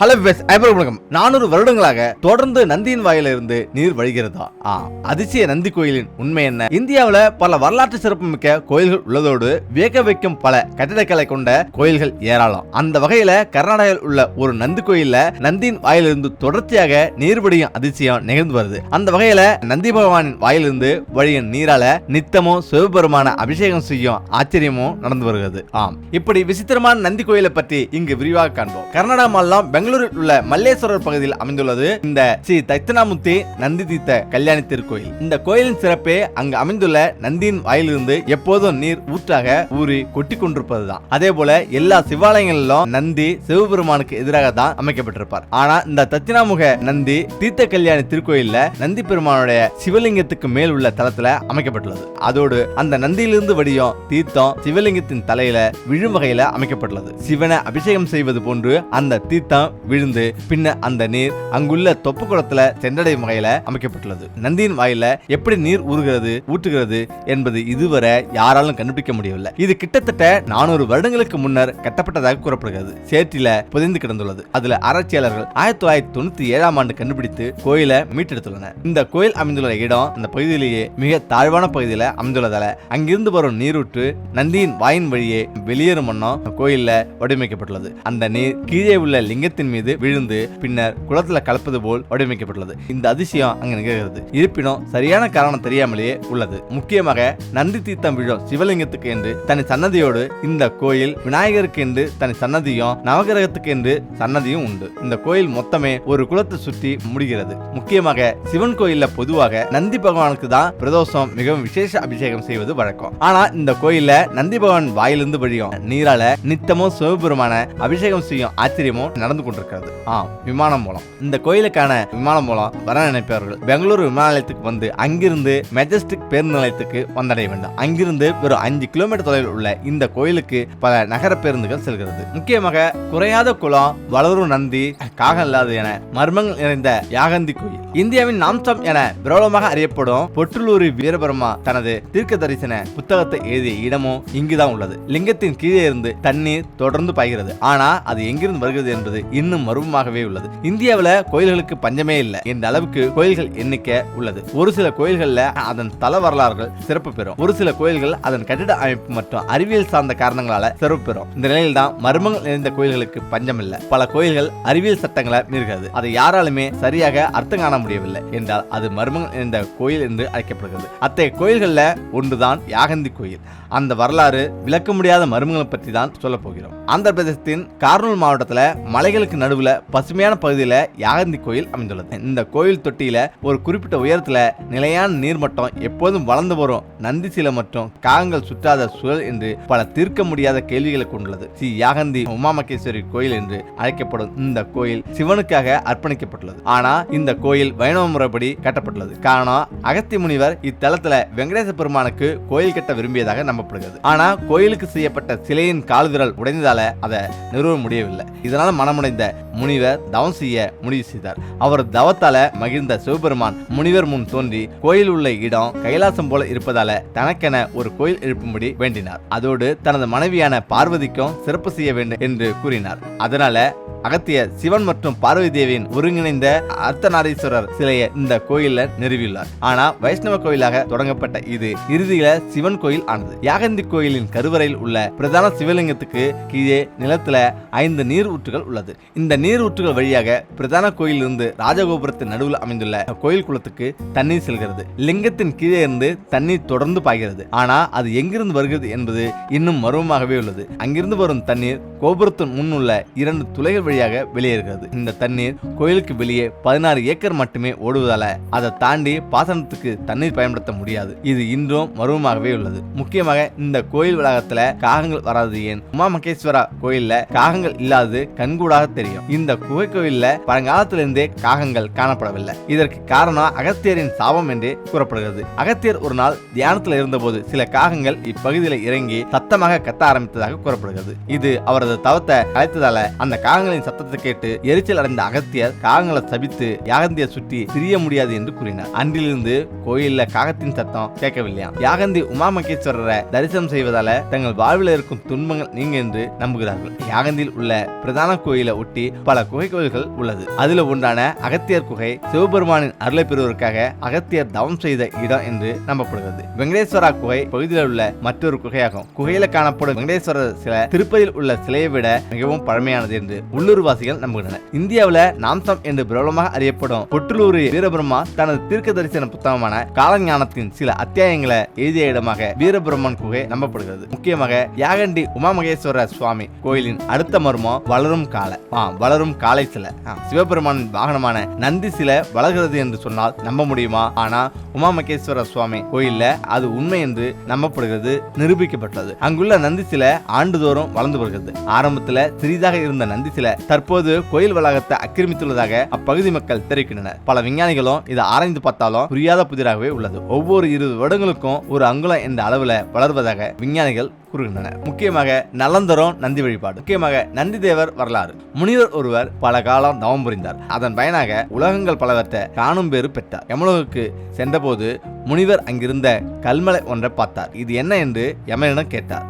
Hello பெஸ் ஐபர் வணக்கம். நானூறு வருடங்களாக தொடர்ந்து நந்தியின் வாயில இருந்து நீர் வழிகிறதா? ஆ அதிசய நந்தி கோயிலின் உண்மை என்ன? இந்தியாவில் பல வரலாற்று சிறப்புமிக்க கோயில்கள் உள்ளதோடு வியக்க வைக்கும் பல கட்டிடக்கலை கொண்ட கோயில்கள் ஏராளம். அந்த வகையில கர்நாடகாவில் உள்ள ஒரு நந்தி கோயில்ல நந்தியின் வாயிலிருந்து தொடர்ச்சியாக நீர் வடியும் அதிசயம் நிகழ்ந்து வருது. அந்த வகையில நந்தி பகவானின் வாயிலிருந்து வழியும் நீரால நித்தமும் சிவபெருமான அபிஷேகம் செய்யும் ஆச்சரியமும் நடந்து வருகிறது. ஆம் இப்படி விசித்திரமான நந்தி கோயிலை பற்றி இங்கு விரிவாக காண்போம். கர்நாடகா மாநிலம் பெங்களூரில் உள்ள மல்லேஸ்வரர் பகுதியில் அமைந்துள்ளது. இந்த ஸ்ரீ தட்சிணாமுத்தி நந்தி தீர்த்த கல்யாணி திருக்கோயில். இந்த கோயிலின் சிறப்பே அங்கு அமைந்துள்ள நந்தியின் வாயிலிருந்து எப்போதும் நீர் ஊற்றாக ஊறி கொட்டி கொண்டிருப்பதுதான். அதே போல எல்லா சிவாலயங்களிலும் நந்தி சிவபெருமானுக்கு எதிராக தான் அமைக்கப்பட்டிருப்பார். ஆனா இந்த தட்சிணாமுக நந்தி தீர்த்த கல்யாணி திருக்கோயில்ல நந்தி பெருமானுடைய சிவலிங்கத்துக்கு மேல் உள்ள தளத்துல அமைக்கப்பட்டுள்ளது. அதோடு அந்த நந்தியிலிருந்து வடியும் தீர்த்தம் சிவலிங்கத்தின் தலையில விழும் வகையில அமைக்கப்பட்டுள்ளது. சிவனை அபிஷேகம் செய்வது போன்று அந்த தீர்த்தம் விழுந்து பின்ன அந்த நீர் அங்குள்ள தொப்பு குளத்துல சென்றடையும் வகையில அமைக்கப்பட்டுள்ளது. நந்தியின் வாயில எப்படி நீர் ஊறுகிறது ஊற்றுகிறது என்பது இதுவரை யாராலும் கண்டுபிடிக்க முடியவில்லை. இது கிட்டத்தட்ட நானூறு வருடங்களுக்கு முன்னர் கட்டப்பட்டதாக கூறப்படுகிறது. சேற்றில புதைந்து கிடந்துள்ளது. அதுல ஆராய்ச்சியாளர்கள் ஆயிரத்தி தொள்ளாயிரத்தி தொண்ணூத்தி ஏழாம் ஆண்டு கண்டுபிடித்து கோயிலை மீட்டெடுத்துள்ளனர். இந்த கோயில் அமைந்துள்ள இடம் அந்த பகுதியிலேயே மிக தாழ்வான பகுதியில அமைந்துள்ளதால அங்கிருந்து வரும் நீரூற்று நந்தியின் வாயின் வழியே வெளியேறும் வண்ணம் கோயில்ல வடிவமைக்கப்பட்டுள்ளது. அந்த நீர் கீழே உள்ள லிங்கத்தின் மீது விழுந்து பின்னர் குளத்துல கலப்பது போல் வடிவமைக்கப்பட்டுள்ளது. இந்த அதிசயம் அங்கு நிகழ்கிறது. இருப்பினும் சரியான காரணம் தெரியாமலேயே உள்ளது. முக்கியமாக நந்தி தீர்த்தம் விழும் சிவலிங்கத்துக்கு என்று தனி சன்னதியோடு இந்த கோயில் விநாயகருக்கு என்று தனி சன்னதியும் நவகிரகத்துக்கு என்று சன்னதியும் உண்டு. இந்த கோயில் மொத்தமே ஒரு குளத்தை சுற்றி முடிகிறது. முக்கியமாக சிவன் கோயில்ல பொதுவாக நந்தி பகவானுக்கு தான் பிரதோஷம் மிகவும் விசேஷ அபிஷேகம் செய்வது வழக்கம். ஆனா இந்த கோயில்ல நந்தி பகவான் வாயிலிருந்து வழியும் நீரால நித்தமும் சிவபெருமான அபிஷேகம் செய்யும் ஆச்சரியமும் நடந்து இருக்காது ஆ விமானம் மூலம். இந்த கோயிலுக்கான விமானம் மூலம் வர நினைப்பவர்கள் பெங்களூர் விமான நிலையத்துக்கு வந்து அங்கிருந்து மெஜஸ்டிக் பேருந்து நிலையத்துக்கு வந்தடைய வேண்டும். அங்கிருந்து வெறும் அஞ்சு கிலோமீட்டர் தொலைவில் உள்ள இந்த கோயிலுக்கு பல நகர பேருந்துகள் செல்கிறது. முக்கியமாக குறையாத குளம் வளரும் நந்தி காகம் இல்லாது என மர்மங்கள் நிறைந்த யாகந்தி கோயில். இந்தியாவின் நாம்சம் என பிரபலமாக அறியப்படும் பொற்றுலூரி வீரபெருமா தனது தீர்க்க தரிசன புத்தகத்தை எழுதிய இடமும் இங்குதான் உள்ளது. லிங்கத்தின் கீழே இருந்து தண்ணீர் தொடர்ந்து பாய்கிறது. ஆனா அது எங்கிருந்து வருகிறது என்பது இன்னும் மர்மமாகவே உள்ளது. இந்தியாவில் கோயில்களுக்கு பஞ்சமே இல்லை. இந்த அளவுக்கு கோயில்கள் எண்ணிக்கை உள்ளது. ஒரு சில கோயில்கள்ல அதன் தல வரலாறுகள் சிறப்பு பெறும். ஒரு சில கோயில்கள் அதன் கட்டிட அமைப்பு மற்றும் அறிவியல் சார்ந்த காரணங்களால சிறப்பு பெறும். இந்த நிலையில் தான் மர்மங்கள் நிறைந்த கோயில்களுக்கு பஞ்சம் இல்லை. பல கோயில்கள் அறிவியல் சட்டங்களை மீறுகிறது. அதை யாராலுமே சரியாக அர்த்தம் காண முடியவில்லை. என்றால் அது மர்மங்கள் நிறைந்த கோயில் என்று அழைக்கப்படுகிறது. அத்தகைய கோயில்கள்ல ஒன்றுதான் யாகந்தி கோயில். அந்த வரலாறு விளக்க முடியாத மர்மங்களை பற்றி தான் சொல்ல போகிறோம். ஆந்திர பிரதேசத்தின் கார்னூல் மாவட்டத்தில் மலைகள் காடுகளுக்கு நடுவில் பசுமையான பகுதியில் யாகந்தி கோயில் அமைந்துள்ளது. இந்த கோயில் தொட்டியில் ஒரு குறிப்பிட்ட உயரத்தில் நிலையான நீர்மட்டம் எப்போதும் வளர்ந்து வரும் நந்தி சிலை மற்றும் காகங்கள் சுற்றாத சுழல் என்று பல தீர்க்க முடியாத கேள்விகளை கொண்டுள்ளது. ஸ்ரீ யாகந்தி உமாமகேஸ்வரி கோயில் என்று அழைக்கப்படும் இந்த கோயில் சிவனுக்காக அர்ப்பணிக்கப்பட்டுள்ளது. ஆனால் இந்த கோயில் வைணவ முறைப்படி கட்டப்பட்டுள்ளது. காரணம் அகத்தி முனிவர் இத்தலத்தில் வெங்கடேச பெருமானுக்கு கோயில் கட்ட விரும்பியதாக நம்பப்படுகிறது. ஆனால் கோயிலுக்கு செய்யப்பட்ட சிலையின் கால் உடைந்ததால அதை நிறுவ முடியவில்லை. இதனால் மனமுடைந்த முனிவர் தவம் செய்ய முடிவு செய்தார் அவர் தவத்தால மகிழ்ந்த சிவபெருமான் முனிவர் முன் தோன்றி கோயில் உள்ள இடம் கைலாசம் போல இருப்பதால தனக்கென ஒரு கோயில் எழுப்பும்படி வேண்டினார். அதோடு தனது மனைவியான பார்வதிக்கும் சிறப்பு செய்ய வேண்டும் என்று கூறினார். அதனால அகத்திய சிவன் மற்றும் பார்வதி தேவியின் ஒருங்கிணைந்த அர்த்தநாரீஸ்வரர் சிலையை இந்த கோயில்ல நிறுவியுள்ளார். ஆனா வைஷ்ணவ கோயிலாக தொடங்கப்பட்ட இது இறுதியில சிவன் கோயில் ஆனது. யாகந்தி கோயிலின் கருவறையில் உள்ள பிரதான சிவலிங்கத்துக்கு கீழே நிலத்துல ஐந்து நீர் ஊற்றுகள் உள்ளது. இந்த நீர் ஊற்றுகள் வழியாக பிரதான கோயிலிருந்து ராஜகோபுரத்தின் நடுவில் அமைந்துள்ள கோயில் குளத்துக்கு தண்ணீர் செல்கிறது. லிங்கத்தின் கீழே இருந்து தண்ணீர் தொடர்ந்து பாய்கிறது. ஆனா அது எங்கிருந்து வருகிறது என்பது இன்னும் மர்மமாகவே உள்ளது. அங்கிருந்து வரும் தண்ணீர் கோபுரத்தின் முன் உள்ள இரண்டு துளைகள் வழியாக வெளியேறுகிறது. இந்த தண்ணீர் கோயிலுக்கு வெளியே பதினாறு ஏக்கர் மட்டுமே ஓடுவதால அதை தாண்டி பாசனத்துக்கு தண்ணீர் பயன்படுத்த முடியாது. இது இன்றும் மர்மமாகவே உள்ளது. முக்கியமாக இந்த கோயில் வளாகத்துல காகங்கள் வராது ஏன்? உமா மகேஸ்வரா கோயில்ல காகங்கள் இல்லாதது கண்கூடாக தெரியும். இந்த குகை கோயில்ல பழங்காலத்திலிருந்தே காகங்கள் காணப்படவில்லை. இதற்கு காரணம் அகத்தியரின் சாபம் என்றே கூறப்படுகிறது. அகத்தியர் ஒரு நாள் தியானத்தில் இருந்தபோது சில காகங்கள் இப்பகுதியில் இறங்கி சத்தமாக கத்த ஆரம்பித்ததாக கூறப்படுகிறது. இது அவரது தவத்தை கலைத்ததால அந்த காகங்களின் சத்தத்தை கேட்டு எரிச்சல் அடைந்த அகத்தியர் காகங்களை சபித்து யாகந்தியை சுற்றி திரிய முடியாது என்று கூறினார். அன்றிலிருந்து கோயில்ல காகத்தின் சத்தம் கேட்கவில்லையா? யாகந்தி உமா மகேஸ்வரரை தரிசனம் செய்வதால தங்கள் வாழ்வில் இருக்கும் துன்பங்கள் நீங்க என்று நம்புகிறார்கள். யாகந்தியில் உள்ள பிரதான கோயிலை ஒட்டி பல குகை கோயில்கள் உள்ளது. அதுல ஒன்றான அகத்தியர் குகை சிவபெருமானின் அருளை பெறுவதற்காக அகத்தியர் தவம் செய்த இடம் என்று நம்பப்படுகிறது. வெங்கடேஸ்வரா குகை பகுதியில் உள்ள மற்றொரு குகையாகும். குகையில காணப்படும் வெங்கடேஸ்வரர் சில திருப்பதியில் உள்ள சிலையை விட மிகவும் பழமையானது என்று உள்ளூர்வாசிகள் நம்புகின்றனர். இந்தியாவில் நாம்சம் என்று பிரபலமாக அறியப்படும் பொட்டுலூர் வீரபிரம்மா தனது தீர்க்க தரிசன புத்தகமான காலஞானத்தின் சில அத்தியாயங்களை எழுதிய இடமாக வீரபிரம்மன் குகை நம்பப்படுகிறது. முக்கியமாக யாகண்டி உமாமகேஸ்வர சுவாமி கோயிலின் அடுத்த மர்மம் வளரும் காலை. ஆ, வளரும் காலை சிலை. ஆ, சிவபெருமானின் வாகனமான நந்தி சிலை வளர்கிறது என்று சொன்னால் நம்ப முடியுமா? ஆனா உமாமகேஸ்வர சுவாமி கோயில்ல அது உண்மை என்று நம்பப்படுகிறது நிரூபிக்கப்பட்டது அங்குள்ள நந்தி சிலை ஆண்டுதோறும் வளர்ந்து வருகிறது. ஆரம்பத்துல சிறிதாக இருந்த நந்தி சிலை தற்போது கோயில் வளாகத்தை ஆக்கிரமித்துள்ளதாக அப்பகுதி மக்கள் தெரிவிக்கின்றனர். பல விஞ்ஞானிகளும் இதை ஆராய்ந்து பார்த்தாலும் புரியாத புதிராகவே உள்ளது. ஒவ்வொரு இருபது வருடங்களுக்கும் ஒரு அங்குலம் என்ற அளவுல வளர்வதாக விஞ்ஞானிகள் கூறுகின்றன. முக்கியமாக நலந்தரம் நந்தி வழிபாடு. முக்கியமாக நந்தி தேவர் வரலாறு. முனிவர் ஒருவர் பல காலம் தவம் புரிந்தார். அதன் பயனாக உலகங்கள் பலவற்றை காணும் பேறு பெற்றார். யமலோகுக்கு சென்றபோது முனிவர் அங்கிருந்த கல்மலை ஒன்றை பார்த்தார். இது என்ன என்று யமனிடம் கேட்டார்.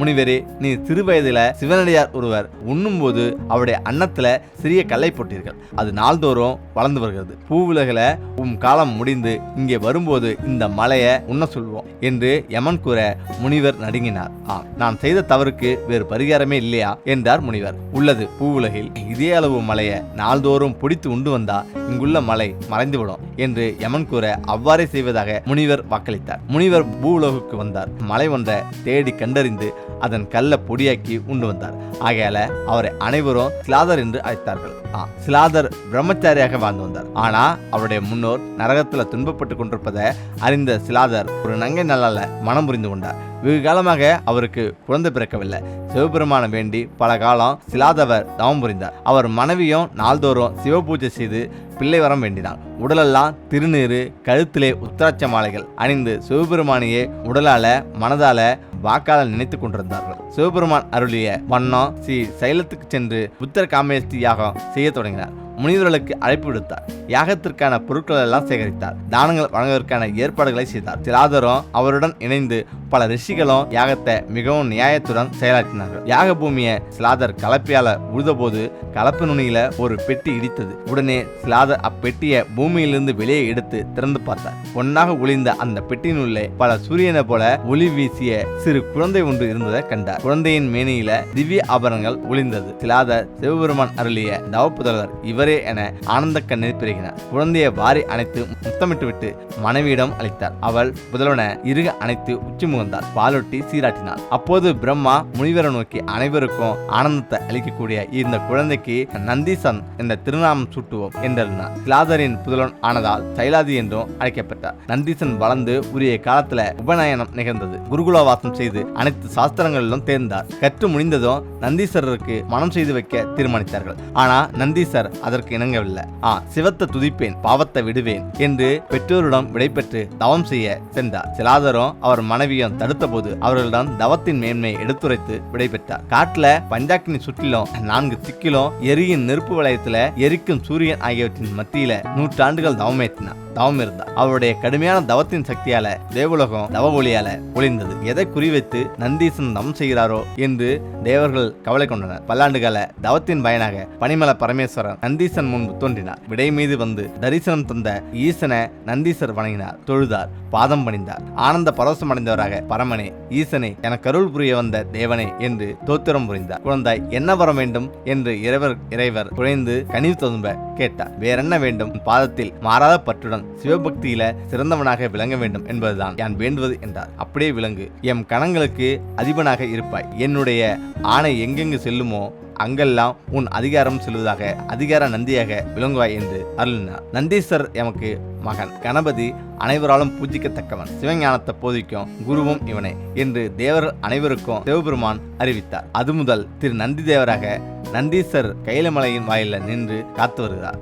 முனிவரே நீ சிறுவயதில் சிவனடியார் ஒருவர் உண்ணும்போது அவருடைய அன்னத்துல சிறிய கல்லை போட்டீர்கள். அது நாள்தோறும் வளர்ந்து வருகிறது. பூவுலகில உம் காலம் முடிந்து இங்கே வரும்போது இந்த மலையை உண்ண சொல்வோம் என்று யமன் கூற முனிவர் நடுங்கினார். ஆம் நான் செய்த தவறுக்கு வேறு பரிகாரமே இல்லையா? என்றார் முனிவர். உள்ளது பூவுலகில் இதே அளவு மலையை நாள்தோறும் பிடித்து உண்டு வந்தா இங்குள்ள மலை மறைந்துவிடும் என்று யமன் கூற அவ்வாறே செய்வதாக முனிவர் வாக்களித்தார். முனிவர் பூவுலகுக்கு வந்தார். மலை ஒன்றை தேடி கண்டறிந்து அதன் கல்லை பொடியாக்கி உண்டு வந்தார். ஆகையால அவரை அனைவரும் சிலாதர் என்று அழைத்தார்கள். ஆ, சிலாதர் பிரம்மச்சாரியாக வாழ்ந்து வந்தார். ஆனா அவருடைய முன்னோர் நரகத்துல துன்பப்பட்டு கொண்டிருப்பதை அறிந்த சிலாதர் ஒரு நங்கை நல்லால மனம் புரிந்து கொண்டார். வெகு காலமாக அவருக்கு குழந்தை பிறக்கவில்லை. சிவபெருமான வேண்டி பல காலம் சிலாதவர் தவம் புரிந்தார். அவர் மனைவியும் நாள்தோறும் சிவபூஜை செய்து பிள்ளை வரம் வேண்டினார். உடலெல்லாம் திருநீறு கழுத்திலே உத்தராட்ச மாலைகள் அணிந்து சிவபெருமானையே உடலால மனதால வாக்கால நினைத்து கொண்டிருந்தார்கள். சிவபெருமான் அருளிய வண்ணம் ஸ்ரீ சைலத்துக்கு சென்று புத்தர் காமேஸ்தி யாகம் செய்ய தொடங்கினார். முனிவர்களுக்கு அழைப்பு விடுத்தார். யாகத்திற்கான பொருட்கள் எல்லாம் சேகரித்தார். தானங்கள் வழங்குவதற்கான ஏற்பாடுகளை செய்தார். சிலாதரும் அவருடன் இணைந்து பல ரிஷிகளும் யாகத்தை மிகவும் நியாயத்துடன் செயலாற்றினார்கள். யாக பூமியை சிலாதர் கலப்பையால உழுதபோது கலப்பு நுனியில ஒரு பெட்டி இடித்தது. உடனே சிலாதர் அப்பெட்டியை பூமியிலிருந்து வெளியே எடுத்து திறந்து பார்த்தார். பொன்னாக ஒளிந்த அந்த பெட்டியினுள்ளே பல சூரியனை போல ஒளி வீசிய சிறு குழந்தை ஒன்று இருந்ததை கண்டார். குழந்தையின் மேனியில திவ்ய ஆபரணங்கள் ஒளிந்தது. சிலாதர் சிவபெருமான் அருளிய தவப்புதல்வர் இவரே என ஆனந்த கண்ணீர் பெருகினார் குழந்தையை வாரி அணைத்து முத்தமிட்டுவிட்டு மனைவியிடம் அளித்தார். அவள் புதல்வனை இருக அணைத்து உச்சி முகந்தார். பாலொட்டி சீராட்டினார் அப்போது பிரம்மா முனிவரை நோக்கி அனைவருக்கும் ஆனந்தத்தை அளிக்கக்கூடிய இந்த குழந்தைக்கு நந்தீசன் என்ற திருநாமம் சூட்டுவோம் என்றார். சிலாதரின் புதல்வன் ஆனதால் சைலாதி என்றும் அழைக்கப்பட்டார். நந்தீசன் வளர்ந்து உரிய காலத்துல உபநயனம் நிகழ்ந்தது. குருகுலவாசம் செய்து அனைத்து சாஸ்திரங்களிலும் தேர்ந்தார். கற்று முடிந்ததும் நந்தீசரருக்கு மனம் செய்து வைக்க தீர்மானித்தார்கள். ஆனா நந்தீசர் அதற்கு இணங்கவில்லை. ஆ சிவத்தை துதிப்பேன் பாவத்தை விடுவேன் என்று பெற்றோரிடம் விடைபெற்று தவம் செய்ய சென்றார். சிலாதரும் அவர் மனைவியும் தடுத்தபோது அவர்களிடம் தவத்தின் மேன்மை எடுத்துரைத்து விடைபெற்றார். காட்டுல பஞ்சாக்கினி சுற்றிலும் நான்கு திக்கிலும் எரியின் நெருப்பு வளையத்துல எரிக்கும் சூரியன் ஆகியவற்றின் மத்தியில நூற்றாண்டுகள் தவமேற்றினார். தவம் இருந்தா அவருடைய கடுமையான தவத்தின் சக்தியால தேவலோகம் தவ ஒளியால ஒளிந்தது. எதை குறிவைத்து நந்தீசன் தவம் செய்கிறாரோ என்று தேவர்கள் கவலை கொண்டனர். பல்லாண்டுகால தவத்தின் பயனாக பனிமல பரமேஸ்வரன் நந்தீசன் முன்பு தோன்றினார். விடை மீது வந்து தரிசனம் தந்த ஈசனை நந்தீசர் வணங்கினார் தொழுதார் பாதம் பணிந்தார். ஆனந்த பரவசம் அடைந்தவராக பரமனே ஈசனே எனக்கு கருள் புரிய வந்த தேவனே என்று தோத்திரம் புரிந்தார். குழந்தாய் என்ன வர வேண்டும் என்று இறைவர் இறைவர் குழைந்து கனிவு ததும்ப கேட்டார். வேறென்ன வேண்டும்? பாதத்தில் மாறாத பற்றுடன் சிவபக்தியில சிறந்தவனாக விளங்க வேண்டும் என்பதுதான். நான் வேண்டுவது என்றார். அப்படியே விளங்கு. எம் கணங்களுக்கு அதிபனாக இருப்பாய். என்னுடைய ஆணை எங்கெங்கு செல்லுமோ அங்கெல்லாம் உன் அதிகாரம் செல்வதாக அதிகார நந்தியாக விளங்குவாய் என்று அருளினார். நந்தீஸ்வர் எமக்கு மகன். கணபதி அனைவராலும் பூஜிக்கத்தக்கவன். சிவஞானத்தை போதிக்கும் குருவும் இவனே என்று தேவர் அனைவருக்கும் சிவபெருமான் அறிவித்தார். அது முதல் திரு நந்தி தேவராக நந்தீஸ்வர் கைலமலையின் வாயில நின்று காத்து வருகிறார்.